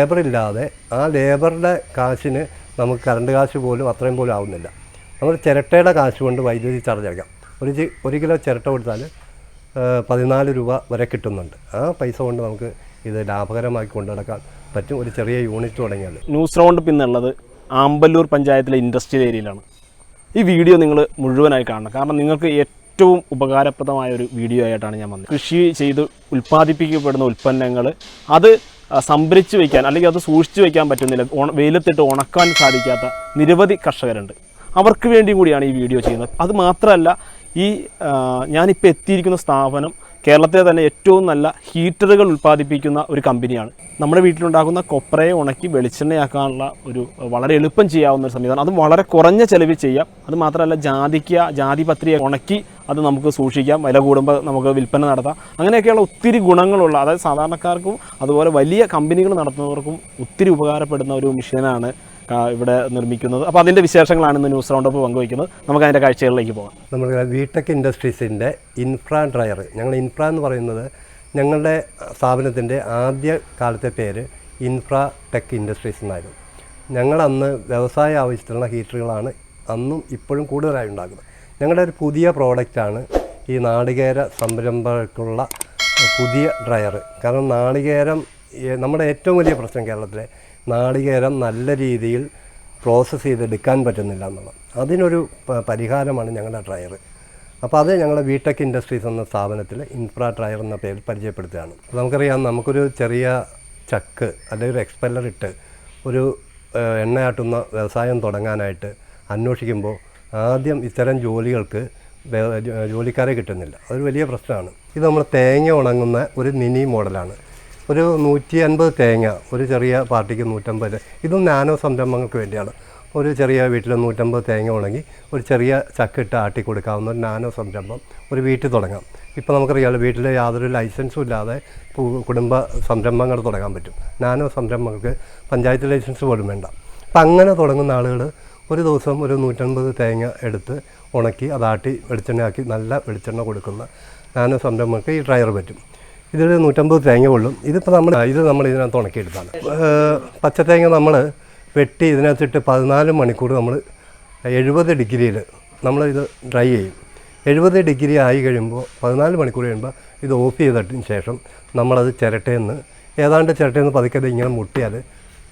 Labour ഇല്ലാതെ ആ ലേബറുടെ കാശിന് നമുക്ക് കറണ്ട് കാശ് പോലും അത്രയും പോലും ആവുന്നില്ല. നമ്മൾ ചിരട്ടയുടെ കാശ് കൊണ്ട് വൈദ്യുതി ചാർജ് അടയ്ക്കാം. ഒരു ഒരു കിലോ ചിരട്ട കൊടുത്താൽ പതിനാല് രൂപ വരെ കിട്ടുന്നുണ്ട്. ആ പൈസ കൊണ്ട് നമുക്ക് ഇത് ലാഭകരമാക്കി കൊണ്ടു നടക്കാൻ പറ്റും. ഒരു ചെറിയ യൂണിറ്റ് തുടങ്ങിയാൽ. ന്യൂസ് റൗണ്ട് പിന്നുള്ളത് ആമ്പല്ലൂർ പഞ്ചായത്തിലെ ഇൻഡസ്ട്രിയൽ ഏരിയയിലാണ് ഈ വീഡിയോ നിങ്ങൾ മുഴുവനായി കാണണം. കാരണം നിങ്ങൾക്ക് ഏറ്റവും ഉപകാരപ്രദമായ ഒരു വീഡിയോ ആയിട്ടാണ് ഞാൻ വന്നത്. കൃഷി ചെയ്ത് ഉൽപ്പാദിപ്പിക്കപ്പെടുന്ന ഉൽപ്പന്നങ്ങൾ അത് സംഭരിച്ച് വയ്ക്കാൻ അല്ലെങ്കിൽ അത് സൂക്ഷിച്ചു വയ്ക്കാൻ പറ്റുന്നില്ല. വെയിലത്തിട്ട് ഉണക്കാൻ സാധിക്കാത്ത നിരവധി കർഷകരുണ്ട്. അവർക്ക് വേണ്ടി കൂടിയാണ് ഈ വീഡിയോ ചെയ്യുന്നത്. അത് മാത്രമല്ല ഈ ഞാനിപ്പോൾ എത്തിയിരിക്കുന്ന സ്ഥാപനം കേരളത്തിലെ തന്നെ ഏറ്റവും നല്ല ഹീറ്ററുകൾ ഉൽപ്പാദിപ്പിക്കുന്ന ഒരു കമ്പനിയാണ്. നമ്മുടെ വീട്ടിലുണ്ടാകുന്ന കൊപ്രയെ ഉണക്കി വെളിച്ചെണ്ണയാക്കാനുള്ള ഒരു വളരെ എളുപ്പം ചെയ്യാവുന്ന ഒരു സംവിധാനം. അതും വളരെ കുറഞ്ഞ ചെലവിൽ ചെയ്യാം. അത് മാത്രമല്ല ജാതിക്ക ജാതിപത്രിയെ ഉണക്കി അത് നമുക്ക് സൂക്ഷിക്കാം. വില കൂടുമ്പോൾ നമുക്ക് വിൽപ്പന നടത്താം. അങ്ങനെയൊക്കെയുള്ള ഒത്തിരി ഗുണങ്ങളുള്ള അതായത് സാധാരണക്കാർക്കും അതുപോലെ വലിയ കമ്പനികൾ നടത്തുന്നവർക്കും ഒത്തിരി ഉപകാരപ്പെടുന്ന ഒരു മെഷീനാണ് ഇവിടെ നിർമ്മിക്കുന്നത്. അപ്പോൾ അതിന്റെ വിശേഷങ്ങളാണ് ഇന്ന് ന്യൂസ് റൗണ്ടപ്പ് പങ്കുവയ്ക്കുന്നത്. നമുക്ക് അതിന്റെ കാഴ്ചകളിലേക്ക് പോകാം. നമ്മൾ വിടെക് ഇൻഡസ്ട്രീസിന്റെ ഇൻഫ്രാ ഡ്രയർ. ഞങ്ങൾ ഇൻഫ്ര എന്ന് പറയുന്നത് ഞങ്ങളുടെ സ്ഥാപനത്തിന്റെ ആദ്യ കാലത്തെ പേര് ഇൻഫ്രാ ടെക് ഇൻഡസ്ട്രീസ് എന്നായിരുന്നു. ഞങ്ങളന്ന് വ്യവസായ ആവശ്യത്തിലുള്ള ഹീറ്ററുകളാണ് അന്നും ഇപ്പോഴും കൂടുതലായി ഉണ്ടാക്കുന്നത്. ഞങ്ങളുടെ ഒരു പുതിയ പ്രോഡക്റ്റാണ് ഈ നാളികേര സംരംഭകർക്കുള്ള പുതിയ ഡ്രയർ കാരണം നാളികേരം നമ്മുടെ ഏറ്റവും വലിയ പ്രശ്നം കേരളത്തിലെ നാളികേരം നല്ല രീതിയിൽ പ്രോസസ്സ് ചെയ്തെടുക്കാൻ പറ്റുന്നില്ല എന്നുള്ളത്. അതിനൊരു പരിഹാരമാണ് ഞങ്ങളുടെ ഡ്രയർ അപ്പോൾ അത് ഞങ്ങളുടെ വിടെക് ഇൻഡസ്ട്രീസ് എന്ന സ്ഥാപനത്തിൽ ഇൻഫ്രാ ഡ്രയർ എന്ന പേരിൽ പരിചയപ്പെടുത്തുകയാണ്. നമുക്കറിയാം നമുക്കൊരു ചെറിയ ചക്ക് അല്ലെങ്കിൽ ഒരു എക്സ്പെല്ലർ ഇട്ട് ഒരു എണ്ണയാട്ടുന്ന വ്യവസായം തുടങ്ങാനായിട്ട് അന്വേഷിക്കുമ്പോൾ ആദ്യം ഇത്തരം ജോലികൾക്ക് ജോലിക്കാരെ കിട്ടുന്നില്ല. അതൊരു വലിയ പ്രശ്നമാണ്. ഇത് നമ്മൾ തേങ്ങ ഉണങ്ങുന്ന ഒരു മിനി മോഡലാണ്. ഒരു നൂറ്റി അൻപത് തേങ്ങ ഒരു ചെറിയ പാർട്ടിക്ക് നൂറ്റമ്പത് ഇതും നാനോ സംരംഭങ്ങൾക്ക് വേണ്ടിയാണ്. ഒരു ചെറിയ വീട്ടിൽ നൂറ്റമ്പത് തേങ്ങ ഉണങ്ങി ഒരു ചെറിയ ചക്കിട്ട് ആട്ടി കൊടുക്കാവുന്ന ഒരു നാനോ സംരംഭം ഒരു വീട്ടിൽ തുടങ്ങാം. ഇപ്പോൾ നമുക്കറിയാമല്ലോ വീട്ടിൽ യാതൊരു ലൈസൻസും ഇല്ലാതെ കുടുംബ സംരംഭങ്ങൾ തുടങ്ങാൻ പറ്റും. നാനോ സംരംഭങ്ങൾക്ക് പഞ്ചായത്ത് ലൈസൻസ് പോലും വേണ്ട. അപ്പം അങ്ങനെ തുടങ്ങുന്ന ആളുകൾ ഒരു ദിവസം ഒരു നൂറ്റൻപത് തേങ്ങ എടുത്ത് ഉണക്കി അതാട്ടി വെളിച്ചെണ്ണയാക്കി നല്ല വെളിച്ചെണ്ണ കൊടുക്കുന്ന നാനോ സംരംഭങ്ങൾക്ക് ഈ ഡ്രയർ പറ്റും. ഇതിൽ നൂറ്റമ്പത് തേങ്ങ കൊള്ളും. ഇതിപ്പോൾ നമ്മൾ ഇത് നമ്മൾ ഇതിനകത്ത് ഉണക്കിയെടുത്താണ്. പച്ച തേങ്ങ നമ്മൾ വെട്ടി ഇതിനകത്തിട്ട് പതിനാല് മണിക്കൂർ നമ്മൾ എഴുപത് ഡിഗ്രിയിൽ നമ്മൾ ഇത് ഡ്രൈ ചെയ്യും. എഴുപത് ഡിഗ്രി ആയി കഴിയുമ്പോൾ പതിനാല് മണിക്കൂർ കഴിയുമ്പോൾ ഇത് ഓഫ് ചെയ്തതിന് ശേഷം നമ്മളത് ചിരട്ടയെന്ന് ഏതാണ്ട് ചിരട്ടയെന്ന് പതുക്കെ ഇങ്ങനെ മുട്ടിയാൽ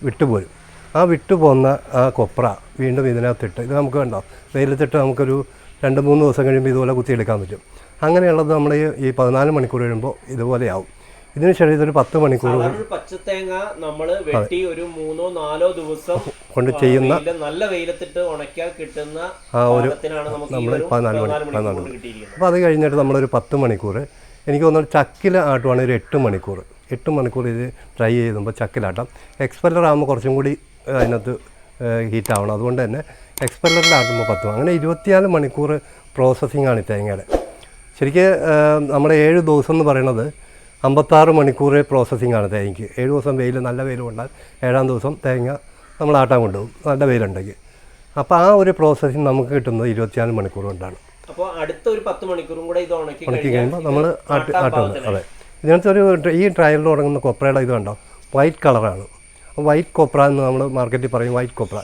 വിട്ടുപോരും. ആ വിട്ടുപോകുന്ന ആ കൊപ്ര വീണ്ടും ഇതിനകത്തിട്ട് ഇത് നമുക്ക് വേണ്ട വെയിലത്തിട്ട് നമുക്കൊരു രണ്ട് മൂന്ന് ദിവസം കഴിയുമ്പോൾ ഇതുപോലെ കുത്തിയെടുക്കാൻ പറ്റും. അങ്ങനെയുള്ളത് നമ്മൾ ഈ പതിനാല് മണിക്കൂർ കഴിയുമ്പോൾ ഇതുപോലെയാവും ഇതിന് ശേഷം ഇതൊരു പത്ത് മണിക്കൂർ പച്ചത്തേങ്ങ നമ്മൾ വെട്ടി ഒരു മൂന്നോ നാലോ ദിവസം കൊണ്ട് ചെയ്യുന്ന നല്ല വെയിലത്തിട്ട് ഉണക്കിയാൽ കിട്ടുന്ന ആ ഒരു നമ്മൾ പതിനാല് മണി പതിനാല് മണി. അപ്പോൾ അത് കഴിഞ്ഞിട്ട് നമ്മളൊരു പത്ത് മണിക്കൂർ എനിക്ക് തോന്നുന്നു ചക്കിൽ ആട്ടുവാണെങ്കിൽ ഒരു എട്ട് മണിക്കൂർ. എട്ട് മണിക്കൂർ ഇത് ട്രൈ ചെയ്യുമ്പോൾ ചക്കിലാട്ടാം. എക്സ്പെല്ലർ ആകുമ്പോൾ കുറച്ചും കൂടി അതിനകത്ത് ഹീറ്റാവണം അതുകൊണ്ട് തന്നെ എക്സ്പെല്ലറിലാക്കുമ്പോൾ പത്തും അങ്ങനെ ഇരുപത്തിനാല് മണിക്കൂർ പ്രോസസ്സിംഗ് ആണ് ഈ തേങ്ങയുടെ ശരിക്കും നമ്മുടെ ഏഴ് ദിവസം എന്ന് പറയുന്നത് അമ്പത്താറ് മണിക്കൂർ പ്രോസസ്സിംഗ് ആണ് തേങ്ങയ്ക്ക്. ഏഴ് ദിവസം വെയിൽ നല്ല വെയിൽ കൊണ്ടാൽ ഏഴാം ദിവസം തേങ്ങ നമ്മൾ ആട്ടാൻ കൊണ്ടുപോകും. നല്ല വെയിലുണ്ടെങ്കിൽ. അപ്പോൾ ആ ഒരു പ്രോസസ്സിങ് നമുക്ക് കിട്ടുന്നത് ഇരുപത്തിനാല് മണിക്കൂർ കൊണ്ടാണ്. അപ്പോൾ അടുത്ത ഒരു പത്ത് മണിക്കൂറും കൂടെ ഇത് ഉണക്കി ഉണക്കി കഴിയുമ്പോൾ നമ്മൾ ആട്ട് ആട്ടുന്നത് അതെ. ഇതിനകത്ത് ഒരു ഈ ട്രയലിൽ തുടങ്ങുന്ന കൊപ്രയുടെ ഇത് കണ്ടോ? വൈറ്റ് കളറാണ് വൈറ്റ് കൊപ്ര എന്ന് നമ്മൾ മാർക്കറ്റിൽ പറയും വൈറ്റ് കൊപ്ര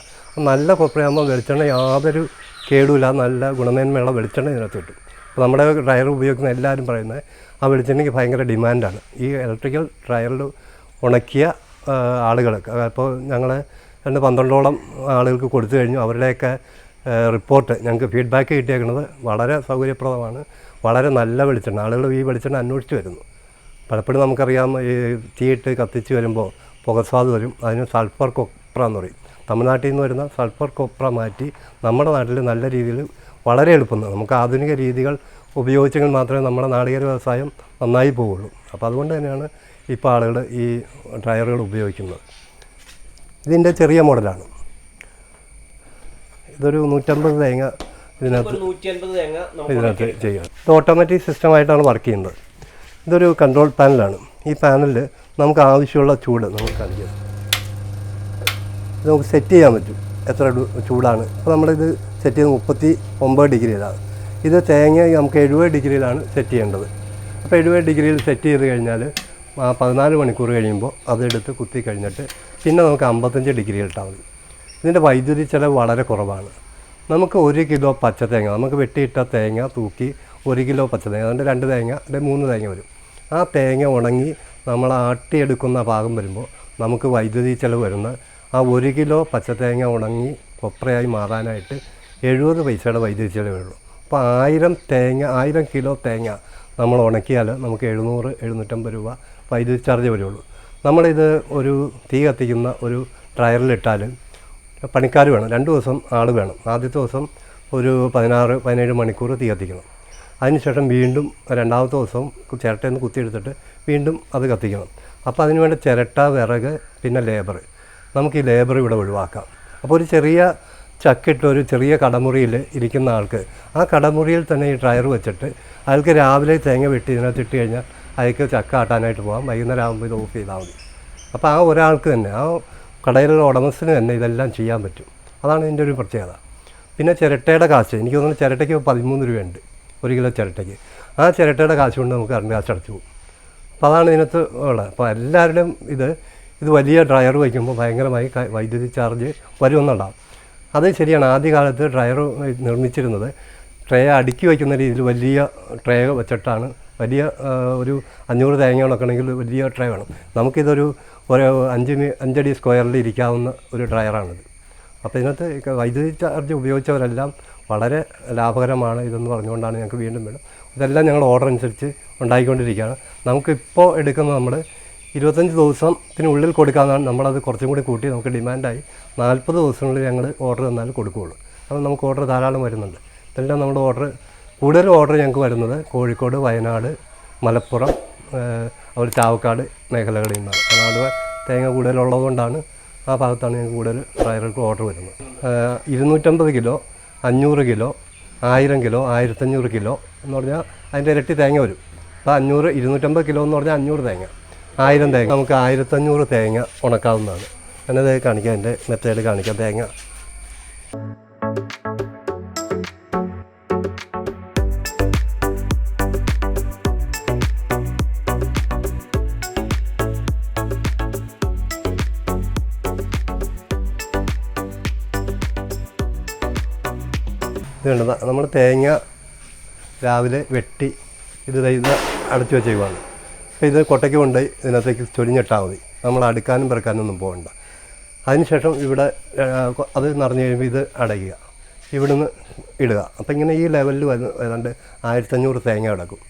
നല്ല കൊപ്രയാകുമ്പോൾ വെളിച്ചെണ്ണ യാതൊരു കേടുമില്ല നല്ല ഗുണമേന്മയുള്ള വെളിച്ചെണ്ണ ഇതിനകത്ത് കിട്ടും. അപ്പോൾ നമ്മുടെ ഡ്രയർ ഉപയോഗിക്കുന്ന എല്ലാവരും പറയുന്നത് ആ വെളിച്ചെണ്ണയ്ക്ക് ഭയങ്കര ഡിമാൻഡാണ് ഈ ഇലക്ട്രിക്കൽ ഡ്രയറിൽ ഉണക്കിയ ആളുകൾ ആളുകൾക്ക് അപ്പോൾ ഞങ്ങൾ രണ്ട് പന്ത്രണ്ടോളം ആളുകൾക്ക് കൊടുത്തു കഴിഞ്ഞു. അവരുടെയൊക്കെ റിപ്പോർട്ട് ഞങ്ങൾക്ക് ഫീഡ്ബാക്ക് കിട്ടിയേക്കുന്നത് വളരെ സൗകര്യപ്രദമാണ്. വളരെ നല്ല വെളിച്ചെണ്ണ. ആളുകൾ ഈ വെളിച്ചെണ്ണ അന്വേഷിച്ച് വരുന്നു. പലപ്പോഴും നമുക്കറിയാം ഈ തീയിട്ട് കത്തിച്ച് വരുമ്പോൾ പുകസ്വാദ് വരും. അതിന് സൾഫർ കൊപ്ര എന്ന് പറയും. തമിഴ്നാട്ടിൽ നിന്ന് വരുന്ന സൾഫർ കൊപ്ര മാറ്റി നമ്മുടെ നാട്ടിൽ നല്ല രീതിയിൽ വളരെ എളുപ്പം നമുക്ക് ആധുനിക രീതികൾ ഉപയോഗിച്ചെങ്കിൽ മാത്രമേ നമ്മുടെ നാളികേര വ്യവസായം നന്നായി പോവുള്ളൂ. അപ്പോൾ അതുകൊണ്ട് തന്നെയാണ് ഇപ്പോൾ ആളുകൾ ഈ ടയറുകൾ ഉപയോഗിക്കുന്നത്. ഇതിന്റെ ചെറിയ മോഡലാണ്. ഇതൊരു നൂറ്റമ്പത് തേങ്ങ ഇതിനകത്ത് ഇതിനകത്ത് ചെയ്യുക ഇത് ഓട്ടോമാറ്റിക് സിസ്റ്റമായിട്ടാണ് വർക്ക് ചെയ്യുന്നത്. ഇതൊരു കൺട്രോൾ പാനലാണ് ഈ പാനലിൽ നമുക്ക് ആവശ്യമുള്ള ചൂട് നമുക്ക് കാണിക്കാം ഇത് നമുക്ക് സെറ്റ് ചെയ്യാൻ പറ്റും. എത്ര ചൂടാണ്. അപ്പോൾ നമ്മളിത് സെറ്റ് ചെയ്ത് മുപ്പത്തി ഒമ്പത് ഡിഗ്രിയിലാണ്. ഇത് തേങ്ങ നമുക്ക് എഴുപത് ഡിഗ്രിയിലാണ് സെറ്റ് ചെയ്യേണ്ടത്. അപ്പോൾ എഴുപത് ഡിഗ്രിയിൽ സെറ്റ് ചെയ്ത് കഴിഞ്ഞാൽ പതിനാല് മണിക്കൂർ കഴിയുമ്പോൾ അതെടുത്ത് കുത്തി കഴിഞ്ഞിട്ട് പിന്നെ നമുക്ക് അമ്പത്തഞ്ച് ഡിഗ്രി ഇട്ടാൽ മതി. ഇതിന്റെ വൈദ്യുതി ചിലവ് വളരെ കുറവാണ്. നമുക്ക് ഒരു കിലോ പച്ച തേങ്ങ നമുക്ക് വെട്ടിയിട്ട തേങ്ങ തൂക്കി ഒരു കിലോ പച്ച തേങ്ങ അതുകൊണ്ട് രണ്ട് തേങ്ങ അല്ലെങ്കിൽ മൂന്ന് തേങ്ങ വരും. ആ തേങ്ങ ഉണങ്ങി നമ്മൾ ആട്ടിയെടുക്കുന്ന ഭാഗം വരുമ്പോൾ നമുക്ക് വൈദ്യുതി ചിലവ് വരുന്ന ആ ഒരു കിലോ പച്ചതേങ്ങ ഉണങ്ങി കൊപ്രയായി മാറാനായിട്ട് എഴുപത് പൈസയുടെ വൈദ്യുതി ചിലവേ ഉള്ളൂ. അപ്പോൾ ആയിരം തേങ്ങ ആയിരം കിലോ തേങ്ങ നമ്മൾ ഉണക്കിയാൽ നമുക്ക് എഴുന്നൂറ് എഴുന്നൂറ്റമ്പത് രൂപ വൈദ്യുതി ചാർജ് വരുള്ളൂ. നമ്മളിത് ഒരു തീ കത്തിക്കുന്ന ഒരു ഡ്രയറിലിട്ടാൽ പണിക്കാർ വേണം രണ്ട് ദിവസം ആൾ വേണം. ആദ്യത്തെ ദിവസം ഒരു പതിനാറ് പതിനേഴ് മണിക്കൂർ തീ കത്തിക്കണം. അതിനുശേഷം വീണ്ടും രണ്ടാമത്തെ ദിവസം ചിരട്ടയിൽ നിന്ന് കുത്തിയെടുത്തിട്ട് വീണ്ടും അത് കത്തിക്കണം. അപ്പോൾ അതിന് വേണ്ട ചിരട്ട വിറക് പിന്നെ ലേബർ. നമുക്ക് ഈ ലേബർ ഇവിടെ ഒഴിവാക്കാം. അപ്പോൾ ഒരു ചെറിയ ചക്കിട്ട് ഒരു ചെറിയ കടമുറിയിൽ ഇരിക്കുന്ന ആൾക്ക് ആ കടമുറിയിൽ തന്നെ ഈ ഡ്രയർ വെച്ചിട്ട് അയാൾക്ക് രാവിലെ തേങ്ങ വെട്ടി ഇതിനകത്ത് ഇട്ട് കഴിഞ്ഞാൽ അയാൾക്ക് ചക്ക ആട്ടാനായിട്ട് പോകാം. വൈകുന്നേരം ആകുമ്പോൾ ഇത് ഓഫ് ചെയ്താൽ മതി. അപ്പോൾ ആ ഒരാൾക്ക് തന്നെ ആ കടയിലുള്ള ഉടമസ്ഥന് തന്നെ ഇതെല്ലാം ചെയ്യാൻ പറ്റും. അതാണ് ഇതിന്റെ ഒരു പ്രത്യേകത. പിന്നെ ചിരട്ടയുടെ കാശ്. എനിക്ക് തോന്നുന്നു ചിരട്ടയ്ക്ക് പതിമൂന്ന് രൂപയുണ്ട്. ഒരു കിലോ ചിരട്ടയ്ക്ക്. ആ ചിരട്ടയുടെ കാശ് കൊണ്ട് നമുക്ക് കറണ്ട് കാശ് അടച്ചു പോകും. അപ്പോൾ അതാണ് ഇതിനകത്ത് ഉള്ളത്. അപ്പോൾ എല്ലാവരുടെയും ഇത് ഇത് വലിയ ഡ്രയർ വയ്ക്കുമ്പോൾ ഭയങ്കരമായി വൈദ്യുതി ചാർജ് വരുമെന്നുണ്ടാകും അത് ശരിയാണ്. ആദ്യകാലത്ത് ഡ്രയർ നിർമ്മിച്ചിരുന്നത് ട്രേ അടുക്കി വയ്ക്കുന്ന രീതിയിൽ വലിയ ട്രേ വെച്ചിട്ടാണ്. വലിയ ഒരു അഞ്ഞൂറ് തേങ്ങകളൊക്കെ ആണെങ്കിൽ വലിയ ട്രേ വേണം. നമുക്കിതൊരു ഒരു അഞ്ച് അഞ്ചടി സ്ക്വയറിൽ ഇരിക്കാവുന്ന ഒരു ഡ്രയറാണിത്. അപ്പോൾ ഇതിനകത്ത് വൈദ്യുതി ചാർജ് ഉപയോഗിച്ചവരെല്ലാം വളരെ ലാഭകരമാണ് ഇതെന്ന് പറഞ്ഞുകൊണ്ടാണ് ഞങ്ങൾക്ക് വീണ്ടും വേണം ഇതെല്ലാം ഞങ്ങൾ ഓർഡർ അനുസരിച്ച് ഉണ്ടായിക്കൊണ്ടിരിക്കുകയാണ്. നമുക്കിപ്പോൾ എടുക്കുന്ന നമ്മൾ ഇരുപത്തഞ്ച് ദിവസത്തിനുള്ളിൽ കൊടുക്കാമെന്നാണ് നമ്മളത് കുറച്ചും കൂടി കൂട്ടി നമുക്ക് ഡിമാൻഡായി നാൽപ്പത് ദിവസത്തിനുള്ളിൽ ഞങ്ങൾ ഓർഡർ തന്നാൽ കൊടുക്കുകയുള്ളൂ. അപ്പോൾ നമുക്ക് ഓർഡർ ധാരാളം വരുന്നുണ്ട്. ഇതെല്ലാം നമ്മുടെ ഓർഡർ കൂടുതൽ ഓർഡർ ഞങ്ങൾക്ക് വരുന്നത് കോഴിക്കോട് വയനാട് മലപ്പുറം അതുപോലെ ചാവക്കാട് മേഖലകളിൽ നിന്നാണ്. കാരണം അവിടെ തേങ്ങ കൂടുതലുള്ളതുകൊണ്ടാണ് ആ ഭാഗത്താണ് ഞങ്ങൾക്ക് കൂടുതൽ ഡ്രൈവർക്ക് ഓർഡർ വരുന്നത്. ഇരുന്നൂറ്റമ്പത് കിലോ അഞ്ഞൂറ് കിലോ ആയിരം കിലോ ആയിരത്തഞ്ഞൂറ് കിലോ എന്ന് പറഞ്ഞാൽ അതിന്റെ ഇരട്ടി തേങ്ങ വരും. അപ്പോൾ അഞ്ഞൂറ് ഇരുന്നൂറ്റമ്പത് കിലോ എന്ന് പറഞ്ഞാൽ അഞ്ഞൂറ് തേങ്ങ. ആയിരം തേങ്ങ. നമുക്ക് ആയിരത്തഞ്ഞൂറ് തേങ്ങ ഉണക്കാവുന്നതാണ്. ഞാനത് കാണിക്കാം എന്റെ മെത്തേഡ് കാണിക്കാം തേങ്ങ. ഇത് കണ്ടത് നമ്മൾ തേങ്ങ രാവിലെ വെട്ടി ഇത് ഇത് അടച്ചു വെച്ചേക്കുവാണ്. അപ്പോൾ ഇത് കൊട്ടയ്ക്ക് കൊണ്ടുപോയി ഇതിനകത്തേക്ക് ചൊരിഞ്ഞിട്ടാൽ മതി. നമ്മൾ അടുക്കാനും പിറക്കാനും ഒന്നും പോകണ്ട. അതിനുശേഷം ഇവിടെ അത് നിറഞ്ഞു കഴിയുമ്പോൾ ഇത് അടയ്ക്കുക. ഇവിടുന്ന് ഇടുക. അപ്പോൾ ഇങ്ങനെ ഈ ലെവലിൽ വരുന്ന ഏതാണ്ട് ആയിരത്തഞ്ഞൂറ് തേങ്ങ കിടക്കും.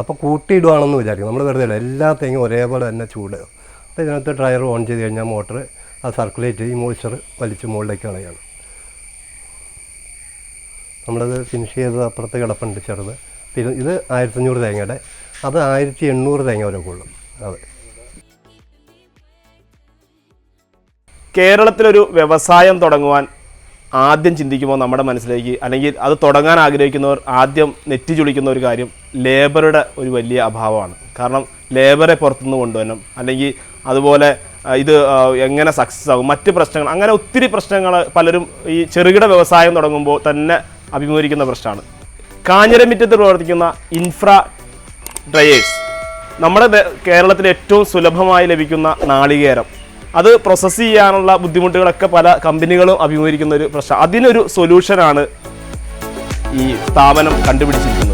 അപ്പോൾ കൂട്ടിയിടുവാണെന്ന് വിചാരിക്കും. നമ്മൾ വെറുതെ ഇല്ല എല്ലാ തേങ്ങയും ഒരേപോലെ തന്നെ ചൂട്. അപ്പോൾ ഇതിനകത്ത് ഡ്രയർ ഓൺ ചെയ്ത് കഴിഞ്ഞാൽ മോട്ടർ അത് സർക്കുലേറ്റ് ചെയ്ത് ഈ മോയ്സ്ചർ വലിച്ച് മുകളിലേക്ക് കളയാണ് നമ്മളത് ഫിനിഷ് ചെയ്തത് അപ്പുറത്ത് കിടപ്പുണ്ട് ചെറുത്. ഇത് ആയിരത്തഞ്ഞൂറ് തേങ്ങയുടെ. അത് ആയിരത്തി എണ്ണൂറ് തേങ്ങ വരെ കൊള്ളും അതെ. കേരളത്തിലൊരു വ്യവസായം തുടങ്ങുവാൻ ആദ്യം ചിന്തിക്കുമ്പോൾ നമ്മുടെ മനസ്സിലേക്ക്? അല്ലെങ്കിൽ അത് തുടങ്ങാൻ ആഗ്രഹിക്കുന്നവർ ആദ്യം നെറ്റി ചുളിക്കുന്ന ഒരു കാര്യം ലേബറുടെ ഒരു വലിയ അഭാവമാണ്. കാരണം ലേബറെ പുറത്തുനിന്ന് കൊണ്ടുവരണം. അല്ലെങ്കിൽ അതുപോലെ ഇത് എങ്ങനെ സക്സസ് ആകും? മറ്റ് പ്രശ്നങ്ങൾ അങ്ങനെ ഒത്തിരി പ്രശ്നങ്ങൾ പലരും ഈ ചെറുകിട വ്യവസായം തുടങ്ങുമ്പോൾ തന്നെ അഭിമുഖീകരിക്കുന്ന പ്രശ്നമാണ്. കാഞ്ഞിരമിറ്റത്ത് പ്രവർത്തിക്കുന്ന ഇൻഫ്ര ഡ്രയേഴ്സ് നമ്മുടെ കേരളത്തിൽ ഏറ്റവും സുലഭമായി ലഭിക്കുന്ന നാളികേരം. അത് പ്രോസസ്സ് ചെയ്യാനുള്ള ബുദ്ധിമുട്ടുകളൊക്കെ പല കമ്പനികളും അഭിമുഖീകരിക്കുന്ന ഒരു പ്രശ്നം. അതിനൊരു സൊല്യൂഷനാണ് ഈ സ്ഥാപനം കണ്ടുപിടിച്ചിരിക്കുന്നത്.